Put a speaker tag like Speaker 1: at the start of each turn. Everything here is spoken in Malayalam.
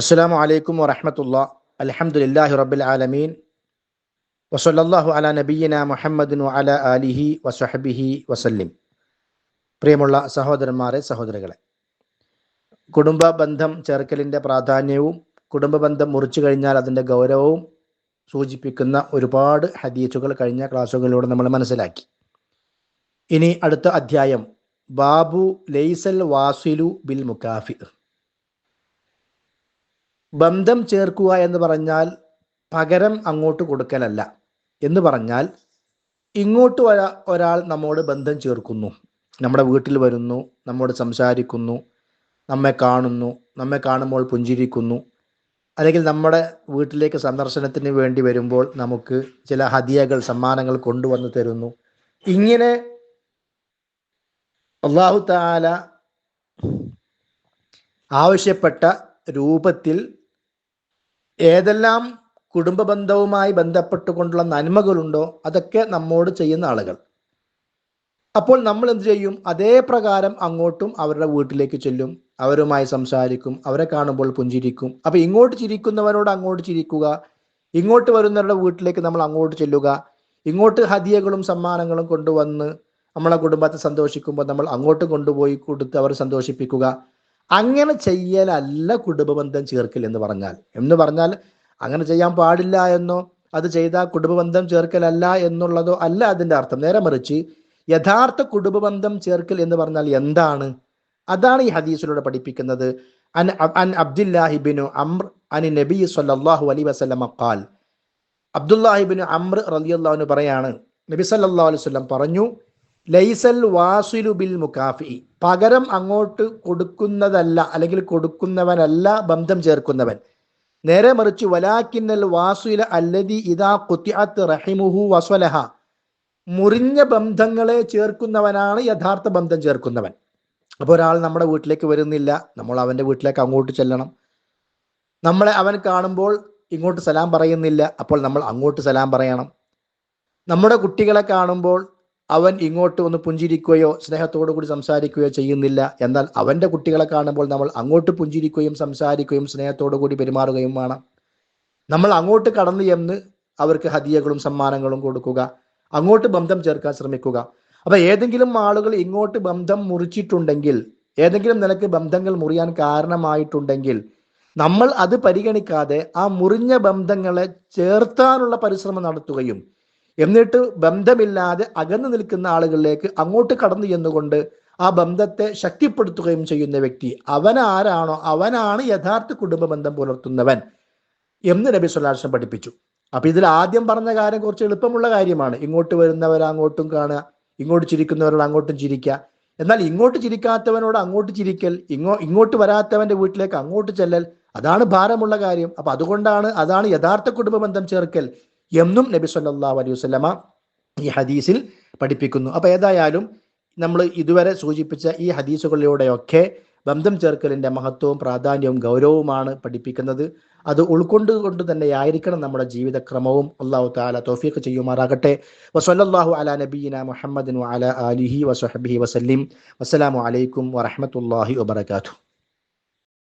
Speaker 1: അസ്സലാമു അലൈക്കും വറഹമത്തുള്ള. അൽഹംദുലില്ലാഹി റബ്ബിൽ ആലമീൻ. വസല്ലല്ലാഹു അലാ നബീന മുഹമ്മദിൻ അല ആലിഹി വസഹബിഹി വസല്ലിം. പ്രിയമുള്ള സഹോദരന്മാരെ സഹോദരികളെ കുടുംബ ബന്ധം ചേർക്കലിന്റെ പ്രാധാന്യവും കുടുംബ ബന്ധം മുറിച്ചു കഴിഞ്ഞാൽ അതിന്റെ ഗൗരവവും സൂചിപ്പിക്കുന്ന ഒരുപാട് ഹദീസുകൾ കഴിഞ്ഞ ക്ലാസ്സുകളിലൂടെ നമ്മൾ മനസ്സിലാക്കി. ഇനി അടുത്ത അധ്യായം. ബാബു ലൈസൽ വാസിലു ബിൽ മുക്കാഫി ബന്ധം ചേർക്കുക എന്ന് പറഞ്ഞാൽ പകരം അങ്ങോട്ട് കൊടുക്കലല്ല. എന്ന് പറഞ്ഞാൽ ഇങ്ങോട്ട് ഒരാൾ നമ്മോട് ബന്ധം ചേർക്കുന്നു. നമ്മുടെ വീട്ടിൽ വരുന്നു നമ്മോട് സംസാരിക്കുന്നു നമ്മെ കാണുന്നു നമ്മെ കാണുമ്പോൾ പുഞ്ചിരിക്കുന്നു. അല്ലെങ്കിൽ നമ്മുടെ വീട്ടിലേക്ക് സന്ദർശനത്തിന് വേണ്ടി വരുമ്പോൾ നമുക്ക് ചില ഹദിയകൾ സമ്മാനങ്ങൾ കൊണ്ടുവന്ന് തരുന്നു. ഇങ്ങനെ അള്ളാഹു താല ആവശ്യപ്പെട്ട രൂപത്തിൽ ഏതെല്ലാം കുടുംബ ബന്ധവുമായി ബന്ധപ്പെട്ടുകൊണ്ടുള്ള നന്മകളുണ്ടോ അതൊക്കെ നമ്മോട് ചെയ്യുന്ന ആളുകൾ. അപ്പോൾ നമ്മൾ എന്ത് ചെയ്യും? അതേ പ്രകാരം അങ്ങോട്ടും അവരുടെ വീട്ടിലേക്ക് ചെല്ലും. അവരുമായി സംസാരിക്കും. അവരെ കാണുമ്പോൾ പുഞ്ചിരിക്കും. അപ്പൊ ഇങ്ങോട്ട് ചിരിക്കുന്നവരോട് അങ്ങോട്ട് ചിരിക്കുക. ഇങ്ങോട്ട് വരുന്നവരുടെ വീട്ടിലേക്ക് നമ്മൾ അങ്ങോട്ട് ചെല്ലുക. ഇങ്ങോട്ട് ഹദിയകളും സമ്മാനങ്ങളും കൊണ്ടുവന്ന് നമ്മളെ കുടുംബത്തെ സന്തോഷിക്കുമ്പോൾ നമ്മൾ അങ്ങോട്ട് കൊണ്ടുപോയി കൊടുത്ത് അവരെ സന്തോഷിപ്പിക്കുക. അങ്ങനെ ചെയ്യലല്ല കുടുംബബന്ധം ചേർക്കൽ എന്ന് പറഞ്ഞാൽ. എന്ന് പറഞ്ഞാൽ അങ്ങനെ ചെയ്യാൻ പാടില്ല എന്നോ അത് ചെയ്താൽ കുടുംബബന്ധം ചേർക്കലല്ല എന്നുള്ളതോ അല്ല അതിന്റെ അർത്ഥം. നേരെ മറിച്ച് യഥാർത്ഥ കുടുംബബന്ധം ചേർക്കൽ എന്ന് പറഞ്ഞാൽ എന്താണ്? അതാണ് ഈ ഹദീസിലൂടെ പഠിപ്പിക്കുന്നത്. അൻ അൻ അബ്ദുല്ലാഹിബിനു അമ്ര അനി നബി സല്ലല്ലാഹു അലൈഹി വസല്ലം ഖാൽ. അബ്ദുല്ലാഹിബിനു അംർ റളിയല്ലാഹു പറയാണ് നബി സല്ലാ അലൈഹി പറഞ്ഞു ലൈസൽ വാസിലു ബിൽ മുക്കാഫി പകരം അങ്ങോട്ട് കൊടുക്കുന്നതല്ല അല്ലെങ്കിൽ കൊടുക്കുന്നവനല്ല ബന്ധം ചേർക്കുന്നവൻ. നേരെ മറിച്ച് വലാക്കിന്നൽ വാസുല അല്ലതി ഇതാ കുത്തിഅത്ത് റഹിമുഹു വസ്വലഹ. മുറിഞ്ഞ ബന്ധങ്ങളെ ചേർക്കുന്നവനാണ് യഥാർത്ഥ ബന്ധം ചേർക്കുന്നവൻ. അപ്പോൾ ഒരാൾ നമ്മുടെ വീട്ടിലേക്ക് വരുന്നില്ല നമ്മൾ അവന്റെ വീട്ടിലേക്ക് അങ്ങോട്ട് ചെല്ലണം. നമ്മളെ അവൻ കാണുമ്പോൾ ഇങ്ങോട്ട് സലാം പറയുന്നില്ല അപ്പോൾ നമ്മൾ അങ്ങോട്ട് സലാം പറയണം. നമ്മുടെ കുട്ടികളെ കാണുമ്പോൾ അവൻ ഇങ്ങോട്ട് ഒന്ന് പുഞ്ചിരിക്കുകയോ സ്നേഹത്തോടു കൂടി സംസാരിക്കുകയോ ചെയ്യുന്നില്ല. എന്നാൽ അവന്റെ കുട്ടികളെ കാണുമ്പോൾ നമ്മൾ അങ്ങോട്ട് പുഞ്ചിരിക്കുകയും സംസാരിക്കുകയും സ്നേഹത്തോടു കൂടി പെരുമാറുകയും വേണം. നമ്മൾ അങ്ങോട്ട് കടന്നു എന്ന് അവർക്ക് ഹദിയകളും സമ്മാനങ്ങളും കൊടുക്കുക. അങ്ങോട്ട് ബന്ധം ചേർക്കാൻ ശ്രമിക്കുക. അപ്പൊ ഏതെങ്കിലും ആളുകൾ ഇങ്ങോട്ട് ബന്ധം മുറിച്ചിട്ടുണ്ടെങ്കിൽ ഏതെങ്കിലും നിലയ്ക്ക് ബന്ധങ്ങൾ മുറിയാൻ കാരണമായിട്ടുണ്ടെങ്കിൽ നമ്മൾ അത് പരിഗണിക്കാതെ ആ മുറിഞ്ഞ ബന്ധങ്ങളെ ചേർത്താനുള്ള പരിശ്രമം നടത്തുകയും എന്നിട്ട് ബന്ധമില്ലാതെ അകന്നു നിൽക്കുന്ന ആളുകളിലേക്ക് അങ്ങോട്ട് കടന്നു ചെന്നുകൊണ്ട് ആ ബന്ധത്തെ ശക്തിപ്പെടുത്തുകയും ചെയ്യുന്ന വ്യക്തി അവനാരാണോ അവനാണ് യഥാർത്ഥ കുടുംബ ബന്ധം പുലർത്തുന്നവൻ എന്ന് നബി സുല്ലാഷം പഠിപ്പിച്ചു. അപ്പൊ ഇതിൽ ആദ്യം പറഞ്ഞ കാര്യം കുറച്ച് എളുപ്പമുള്ള കാര്യമാണ്. ഇങ്ങോട്ട് വരുന്നവർ അങ്ങോട്ടും കാണുക ഇങ്ങോട്ട് ചിരിക്കുന്നവരോട് അങ്ങോട്ടും ചിരിക്കുക. എന്നാൽ ഇങ്ങോട്ട് ചിരിക്കാത്തവനോട് അങ്ങോട്ട് ചിരിക്കൽ ഇങ്ങോ ഇങ്ങോട്ട് വരാത്തവന്റെ വീട്ടിലേക്ക് അങ്ങോട്ട് ചെല്ലൽ അതാണ് ഭാരമുള്ള കാര്യം. അപ്പൊ അതുകൊണ്ടാണ് അതാണ് യഥാർത്ഥ കുടുംബ ബന്ധം ചേർക്കൽ. എന്നും നബി സല്ലാ അലൈഹി വസ്ലമ ഈ ഹദീസിൽ പഠിപ്പിക്കുന്നു. അപ്പൊ ഏതായാലും നമ്മൾ ഇതുവരെ സൂചിപ്പിച്ച ഈ ഹദീസുകളിലൂടെയൊക്കെ ബന്ധം ചേർക്കലിന്റെ മഹത്വവും പ്രാധാന്യവും ഗൗരവവുമാണ് പഠിപ്പിക്കുന്നത്. അത് ഉൾക്കൊണ്ടുകൊണ്ട് തന്നെ ആയിരിക്കണം നമ്മുടെ ജീവിതക്രമവും. അള്ളാഹു താല തോഫീഖ് ചെയ്യുമാറാകട്ടെ. വസല്ലാഹു അല നബീന മുഹമ്മദിൻ അല അലിഹി വസഹബിഹി വസല്ലിം. വസ്സലാമു അലൈക്കും വറഹമത്തല്ലാഹി വബർക്കാത്തു